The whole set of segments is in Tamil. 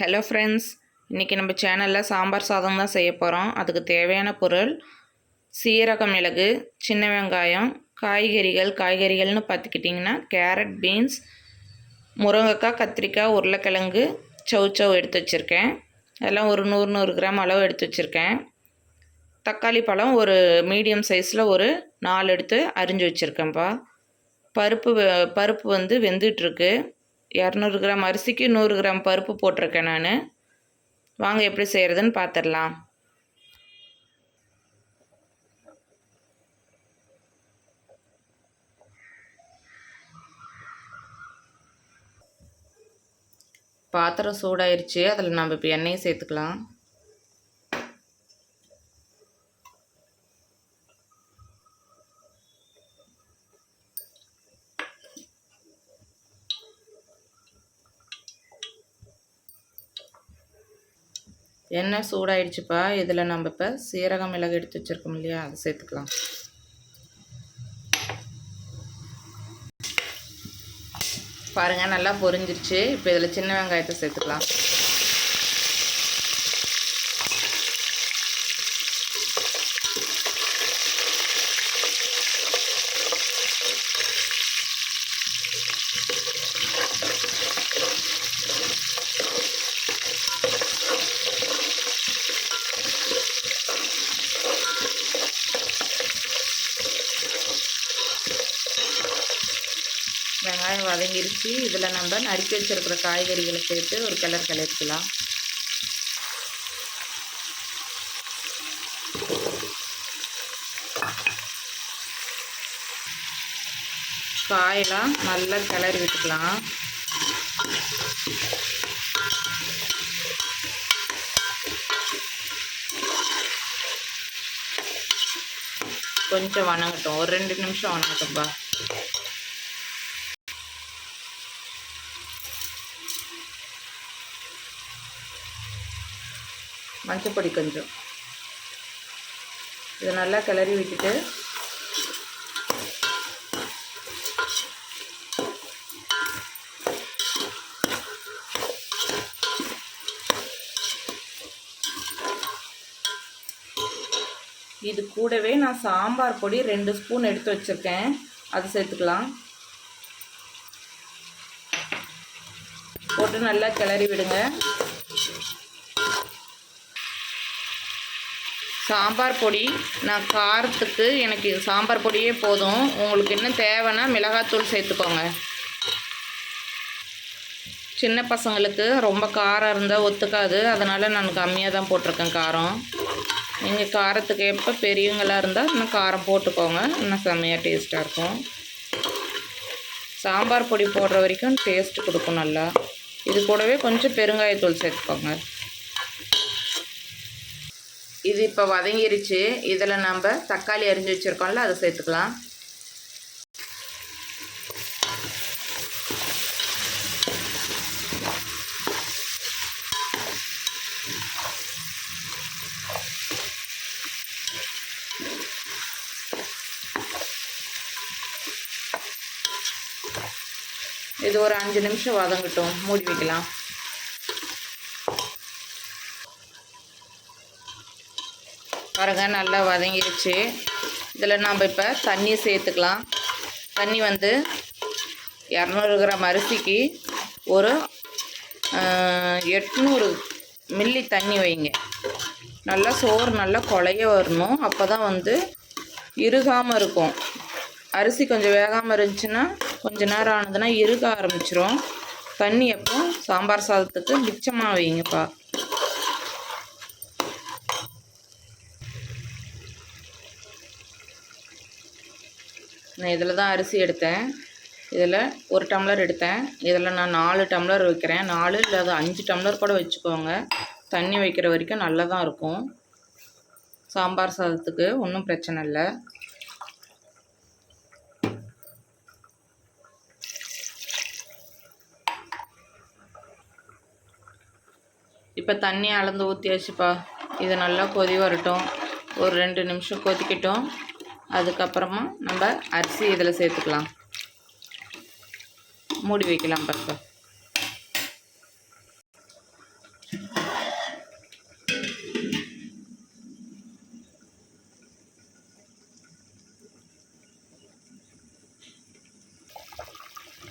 ஹலோ ஃப்ரெண்ட்ஸ் இன்றைக்கி நம்ம சேனலில் சாம்பார் சாதம் தான் செய்ய போகிறோம் அதுக்கு தேவையான பொருள் சீரக மிளகு சின்ன வெங்காயம் காய்கறிகள். காய்கறிகள்னு பார்த்துக்கிட்டிங்கன்னா கேரட் பீன்ஸ் முருங்கைக்காய் கத்திரிக்காய் உருளைக்கிழங்கு சௌச்சௌ எடுத்து வச்சுருக்கேன். அதெல்லாம் ஒரு நூறு நூறு கிராம் அளவு எடுத்து வச்சுருக்கேன். தக்காளி பழம் ஒரு மீடியம் சைஸில் ஒரு நாலு எடுத்து அரிஞ்சு வச்சுருக்கேன்ப்பா. பருப்பு வெ- பருப்பு வந்து வெந்துட்டுருக்கு இரநூறு கிராம் அரிசிக்கு நூறு கிராம் பருப்பு போட்டிருக்கேன் நான். வாங்க எப்படி செய்கிறதுன்னு பார்த்துடலாம் பாத்திரம் சூடாயிருச்சு. அதில் நம்ம இப்போ எண்ணெயை சேர்த்துக்கலாம். எண்ணெய் சூடாயிடுச்சுப்பா? இதில் நம்ம இப்போ சீரகம் மிளகு எடுத்து வச்சுருக்கோம் இல்லையா? அதை சேர்த்துக்கலாம். பாருங்கள் நல்லா பொரிஞ்சிருச்சு. இப்போ இதில் சின்ன வெங்காயத்தை சேர்த்துக்கலாம் வெங்காயம் வதங்கிருச்சு. இதில் நம்ம நறுக்கி வச்சிருக்கிற காய்கறிகளை சேர்த்து ஒரு கிளர் கிளறிக்கலாம். காயெல்லாம் நல்லா கிளறி விட்டுக்கலாம். கொஞ்சம் வணங்கட்டும். ஒரு ரெண்டு நிமிஷம் வணங்கட்டும்பா. மஞ்சப்பொடி கொஞ்சம். இதை நல்லா கிளறி விட்டுட்டு இது கூடவே நான் சாம்பார் பொடி ரெண்டு ஸ்பூன் எடுத்து வச்சுருக்கேன். அது சேர்த்துக்கலாம். போட்டு நல்லா கிளறி விடுங்க. சாம்பார் பொடி. நான் காரத்துக்கு எனக்கு இது சாம்பார் பொடியே போதும். உங்களுக்கு இன்னும் தேவைன்னா மிளகாத்தூள் சேர்த்துக்கோங்க. சின்ன பசங்களுக்கு ரொம்ப காரம் இருந்தால் ஒத்துக்காது. அதனால் நான் கம்மியாக தான் போட்டிருக்கேன் காரம். நீங்கள் காரத்துக்கு எப்போ பெரியவங்களாக இருந்தால் இன்னும் காரம் போட்டுக்கோங்க. இன்னும் செம்மையாக டேஸ்ட்டாக இருக்கும். சாம்பார் பொடி போடுற வரைக்கும் டேஸ்ட் கொடுக்கும் நல்லா. இது கூடவே கொஞ்சம் பெருங்காயத்தூள் சேர்த்துக்கோங்க. இது இப்போ வதங்கிருச்சு. இதில் நம்ம தக்காளி அரிஞ்சு வச்சுருக்கோம்ல அதை சேர்த்துக்கலாம். இது ஒரு அஞ்சு நிமிஷம் வதங்கட்டும். மூடி வைக்கலாம். பாருங்க நல்லா வதங்கிடுச்சு இதில் நாம் இப்போ தண்ணி சேர்த்துக்கலாம். தண்ணி வந்து இரநூறு கிராம் அரிசிக்கு ஒரு எட்நூறு மில்லி தண்ணி வைங்க. நல்லா சோறு நல்லா குழைய வரணும். அப்போ தான் வந்து இறுகாமல் இருக்கும். அரிசி கொஞ்சம் வேகாமல் இருந்துச்சுன்னா கொஞ்ச நேரம் ஆனதுன்னா இறுக ஆரம்பிச்சிரும். தண்ணி எப்போ சாம்பார் சாதத்துக்கு மிச்சமாக வைங்கப்பா. நான் இதில் தான் அரிசி எடுத்தேன். இதில் ஒரு டம்ளர் எடுத்தேன். இதில் நான் நாலு டம்ளர் வைக்கிறேன். நாலு இல்லை அது அஞ்சு டம்ளர் கூட வச்சுக்கோங்க. தண்ணி வைக்கிற வரைக்கும் நல்லா தான் இருக்கும். சாம்பார் சாதத்துக்கு ஒன்றும் பிரச்சனை இல்லை. இப்போ தண்ணி அளந்து ஊற்றியாச்சுப்பா இது நல்லா கொதி வரட்டும். ஒரு ரெண்டு நிமிஷம் கொதிக்கட்டும். அதுக்கப்புறமா நம்ம அரிசி இதில் சேர்த்துக்கலாம். மூடி வைக்கலாம் பக்கம்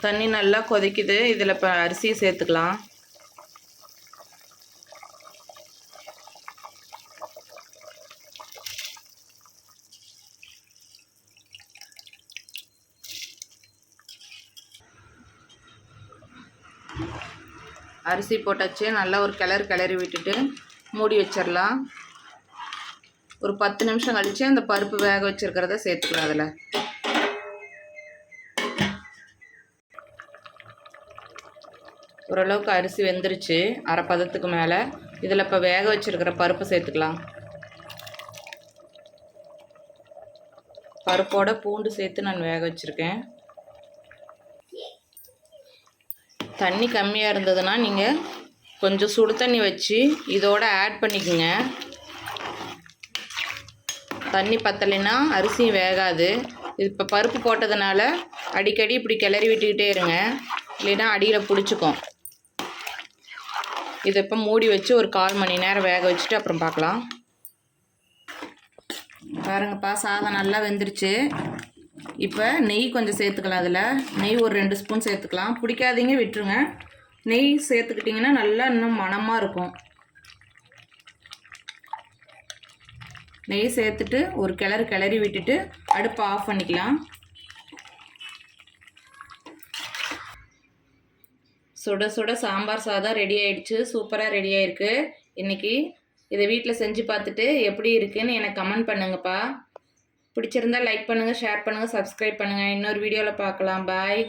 தண்ணி நல்லா கொதிக்குது. இதில் இப்போ அரிசியை சேர்த்துக்கலாம். அரிசி போட்டாச்சு. நல்லா ஒரு கிளறு கிளறி விட்டுட்டு மூடி வச்சிடலாம் ஒரு பத்து நிமிஷம் கழித்து அந்த பருப்பு வேக வச்சுருக்கிறத சேர்த்துக்கலாம் அதில். ஓரளவுக்கு அரிசி வெந்துருச்சு. அரை பதத்துக்கு மேலே. இதில் இப்போ வேக வச்சுருக்கிற பருப்பு சேர்த்துக்கலாம். பருப்போட பூண்டு சேர்த்து நான் வேக வச்சுருக்கேன். தண்ணி கம்மியாக இருந்ததுன்னா நீங்கள் கொஞ்சம் சுடு தண்ணி வச்சு இதோடு ஆட் பண்ணிக்கோங்க. தண்ணி பத்தலைன்னா அரிசியும் வேகாது. இது இப்போ பருப்பு போட்டதுனால அடிக்கடி இப்படி கிளறி விட்டுக்கிட்டே இருங்க. இல்லைன்னா அடியில் பிடிச்சிக்கும். இதை இப்போ மூடி வச்சு ஒரு கால் மணி நேரம் வேக வச்சுட்டு அப்புறம் பார்க்கலாம். பாருங்கப்பா சாதம் நல்லா வெந்துருச்சு. இப்போ நெய் கொஞ்சம் சேர்த்துக்கலாம் அதில். நெய் ஒரு ரெண்டு ஸ்பூன் சேர்த்துக்கலாம். பிடிக்காதீங்க விட்டுருங்க. நெய் சேர்த்துக்கிட்டிங்கன்னா நல்லா இன்னும் மணமாக இருக்கும். நெய் சேர்த்துட்டு ஒரு கிளறு கிளறி விட்டுட்டு அடுப்பை ஆஃப் பண்ணிக்கலாம். சுட சுட சாம்பார் சாதம் ரெடி ஆயிடுச்சு. சூப்பராக ரெடி ஆயிருக்கு. இன்றைக்கி இதை வீட்டில் செஞ்சு பார்த்துட்டு எப்படி இருக்குன்னு எனக்கு கமெண்ட் பண்ணுங்கப்பா. பிடிச்சிருந்தா லைக் பண்ணுங்கள் ஷேர் பண்ணுங்கள் சப்ஸ்கிரைப் பண்ணுங்கள் இன்னொரு வீடியோவில் பார்க்கலாம். பாய்